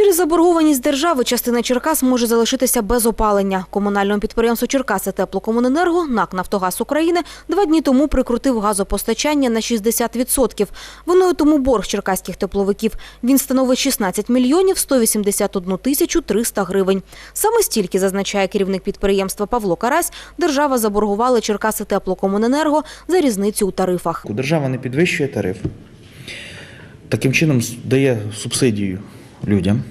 Через заборгованість держави частина Черкас може залишитися без опалення. Комунальному підприємству Черкаси теплокомуненерго НАК «Нафтогаз України» два дні тому прикрутив газопостачання на 60%. Виною тому борг черкаських тепловиків. Він становить 16 мільйонів 181 тисячу 300 гривень. Саме стільки, зазначає керівник підприємства Павло Карась, держава заборгувала Черкаси теплокомуненерго за різницю у тарифах. Держава не підвищує тариф. Таким чином дає субсидію людям.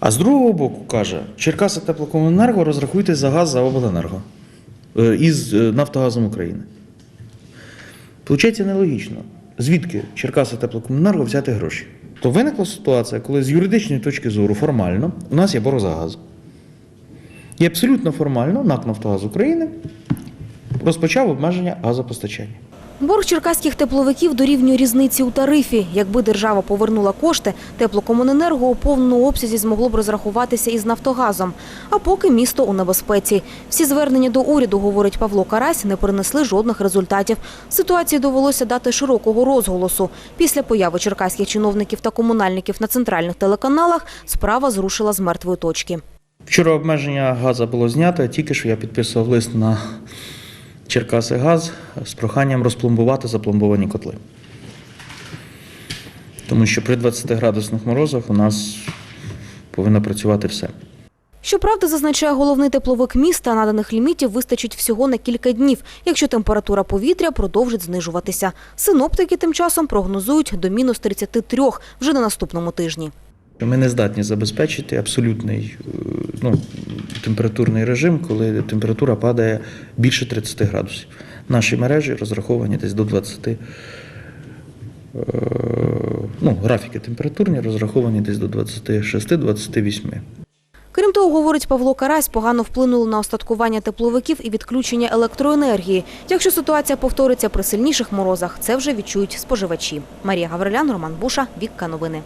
А з другого боку каже, Черкаси теплокомуненерго розрахуйте за газ за обленерго е, із е, Нафтогазом України. Получається нелогічно. Звідки Черкаси теплокомуненерго взяти гроші? То виникла ситуація, коли з юридичної точки зору формально у нас є борг за газ. І абсолютно формально НАК Нафтогаз України розпочав обмеження газопостачання. Борг черкаських тепловиків дорівнює різниці у тарифі. Якби держава повернула кошти, теплокомуненерго у повному обсязі змогло б розрахуватися із Нафтогазом. А поки місто у небезпеці. Всі звернення до уряду, говорить Павло Карась, не принесли жодних результатів. Ситуації довелося дати широкого розголосу. Після появи черкаських чиновників та комунальників на центральних телеканалах справа зрушила з мертвої точки. Вчора обмеження газу було знято, тільки що я підписував лист на Черкаси Газ з проханням розпломбувати запломбовані котли. Тому що при 20 градусних морозах у нас повинно працювати все. Щоправда, зазначає головний тепловик міста, наданих лімітів вистачить всього на кілька днів, якщо температура повітря продовжить знижуватися. Синоптики тим часом прогнозують до мінус 33 вже на наступному тижні. Ми не здатні забезпечити абсолютний е, ну, температурний режим, коли температура падає більше 30 градусів. Наші мережі розраховані десь до 20. е, Ну, графіки температурні розраховані десь до 26-28. Крім того, говорить Павло Карась, погано вплинуло на остаткування тепловиків і відключення електроенергії. Якщо ситуація повториться при сильніших морозах, це вже відчують споживачі. Марія Гаврилян, Роман Буша, Вікка Новини.